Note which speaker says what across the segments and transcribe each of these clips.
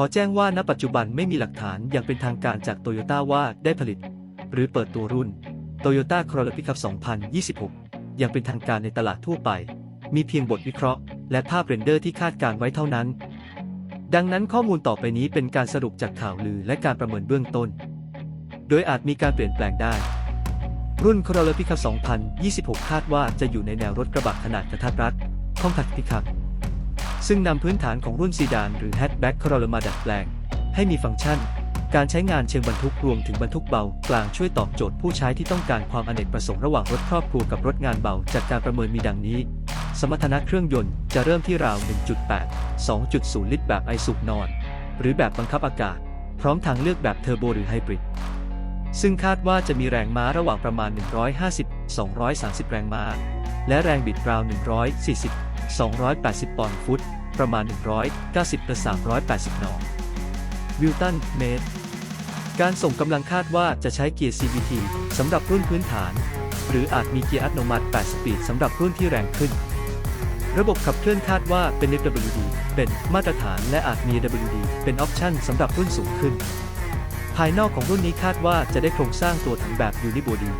Speaker 1: อแจ้งว่าณปัจจุบันไม่มีหลักฐานอย่างเป็นทางการจากโตโยต้าว่าได้ผลิต หรือเปิดตัวรุ่น Toyota Corolla Pickup 2026 อย่างเป็นทางการในตลาดทั่วไป มีเพียงบทวิเคราะห์ และภาพเรนเดอร์ที่คาดการไว้เท่านั้น ดังนั้นข้อมูลต่อไปนี้เป็นการสรุปจากข่าวลือและการประเมินเบื้องต้น โดยอาจมีการเปลี่ยนแปลงได้ รุ่น Corolla Pickup 2026 คาดว่าจะอยู่ในแนวรถกระบะขนาดกระทัดรัด Compact Pickup ซึ่งนำพื้นฐานของรุ่นซีดานหรือ Hatchback Corolla มาดัดแปลง ให้มีฟังก์ชัน การใช้งานเชิงบรรทุกรวมถึงบรรทุกเบากลางช่วยตอบโจทย์ผู้ใช้ที่ต้องการความอเนกประสงค์ระหว่างรถครอบครัวกับรถงานเบาจากการประเมินมีดังนี้ สมรรถนะเครื่องยนต์จะเริ่มที่ราว 1.8 2.0 ลิตรแบบไอสุกนอน หรือแบบบังคับอากาศ พร้อมทางเลือกแบบเทอร์โบหรือไฮบริดซึ่งคาดว่าจะมีแรงม้าระหว่างประมาณ 150-230 แรงม้า และแรงบิดราว 280 ปอนด์ฟุต ประมาณ 190-380นอวิลตัน เมตร การส่งกำลังคาดว่าจะใช้เกียร์ CVT สำหรับรุ่นพื้นฐาน หรืออาจมีเกียร์อัตโนมัติ 8 สปีดสำหรับรุ่นที่แรงขึ้น ระบบขับเคลื่อนคาดว่าเป็น FWD เป็นมาตรฐานและอาจมี WD เป็นออปชั่นสำหรับรุ่นสูงขึ้น ภายนอกของรุ่นนี้คาดว่าจะได้โครงสร้างตัวถังแบบ Unibody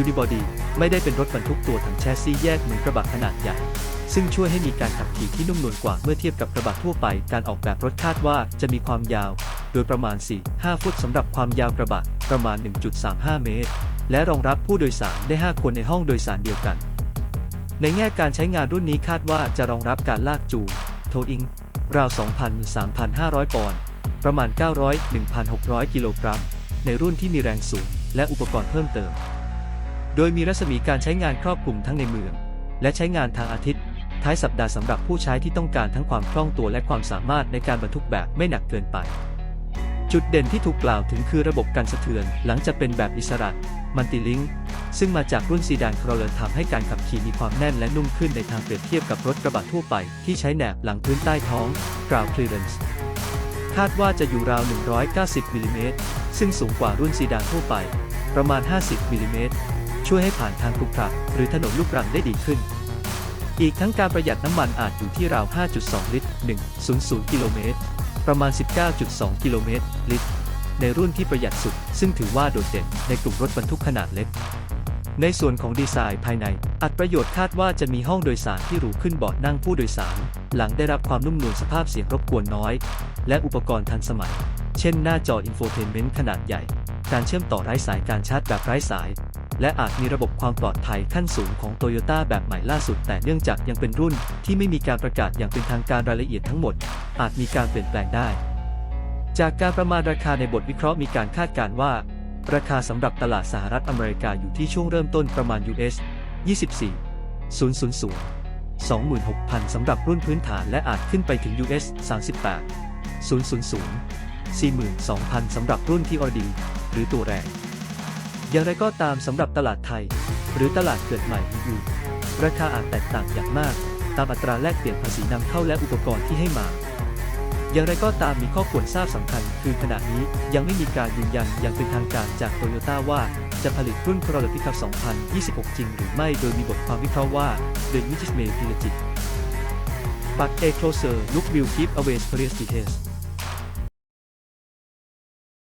Speaker 1: Unibody ไม่ได้เป็นรถบรรทุกตัวถังแชสซีแยกเหมือนกระบะขนาดใหญ่ ซึ่งช่วยให้มีการขับขี่ที่นุ่มนวลกว่าเมื่อเทียบกับกระบะทั่วไป การออกแบบรถคาดว่าจะมีความยาว โดยประมาณ 4-5 ฟุตสำหรับความยาวกระบะประมาณ 1.35 เมตร และรองรับผู้โดยสารได้ 5 คนในห้องโดยสารเดียวกัน ในแง่การใช้งานรุ่นนี้คาดว่าจะรองรับการลากจูงโทอิง ราว 2,000-3,500 ปอนด์ ประมาณ 900-1,600 กิโลกรัม ในรุ่นที่มีแรงสูง และอุปกรณ์เพิ่มเติม โดยมีรัศมีการใช้งานครอบคลุมทั้งในเมือง และใช้งานทางอาทิตย์ ท้ายสัปดาห์สำหรับผู้ใช้ที่ต้องการทั้งความคล่องตัวและความสามารถในการบรรทุกแบบไม่หนักเกินไป จุดเด่นที่ถูกกล่าวถึงคือระบบการสะเทือน หลังจากเป็นแบบอิสระมัลติลิงซึ่งมาจากรุ่นซีดานครอเลอร์ทำให้การขับขี่มีความแน่นและนุ่มขึ้นในทางเปรียบเทียบกับรถกระบะทั่วไป ที่ใช้แหนบหลังพื้นใต้ท้อง ground clearance คาดว่าจะอยู่ราว 190มิลลิเมตรซึ่งสูงกว่ารุ่นซีดานทั่วไป ประมาณ 50มิลลิเมตรช่วยให้ผ่านทางขรุขระหรือถนนลูกรังได้ดีขึ้น อีกทั้งการประหยัดน้ำมันอาจอยู่ที่ราว 5.2 ลิตร 100 กิโลเมตร ประมาณ 19.2 กิโลเมตร ลิตร ในรุ่นที่ประหยัดสุด ซึ่งถือว่าโดดเด่นในกลุ่มรถบรรทุกขนาดเล็ก ในส่วนของดีไซน์ภายใน อัตประโยชน์คาดว่าจะมีห้องโดยสารที่หรูขึ้นเบาะนั่งผู้โดยสาร หลังได้รับความนุ่มนวลสภาพเสียงรบกวนน้อย และอุปกรณ์ทันสมัย เช่น หน้าจออินโฟเทนเมนต์ขนาดใหญ่ การเชื่อมต่อไร้สายการชาร์จแบบไร้สาย และอาจมีระบบความปลอดภัยขั้นสูงของโตโยต้าแบบใหม่ล่าสุด แต่เนื่องจากยังเป็นรุ่นที่ไม่มีการประกาศอย่างเป็นทางการรายละเอียดทั้งหมด อาจมีการเปลี่ยนแปลงได้ จากการประมาณราคาในบทวิเคราะห์มีการคาดการณ์ว่า ราคาสำหรับตลาดสหรัฐอเมริกาอยู่ที่ช่วงเริ่มต้นประมาณ US 24 000 26,000 สำหรับรุ่นพื้นฐานและอาจขึ้นไปถึง US 38 000 42,000 สำหรับรุ่นที่ออดี หรือตัวแรง อย่างไรก็ตามสำหรับตลาดไทย หรือตลาดเกิดใหม่อยู่ราคาอาจแตกต่างอย่างมาก ตามอัตราแลกเปลี่ยนภาษีนำเข้าและอุปกรณ์ที่ให้มา อย่างไรก็ตามมีข้อควรทราบสำคัญ คือขณะนี้ยังไม่มีการยืนยันอย่างเป็นทางการจากโตโยต้าว่าจะผลิตรุ่น Corolla Pickup 2026 จริงหรือไม่โดยมีบทความวิเคราะห์ว่า The Which is May p i l o g i c But a closer look will give away various details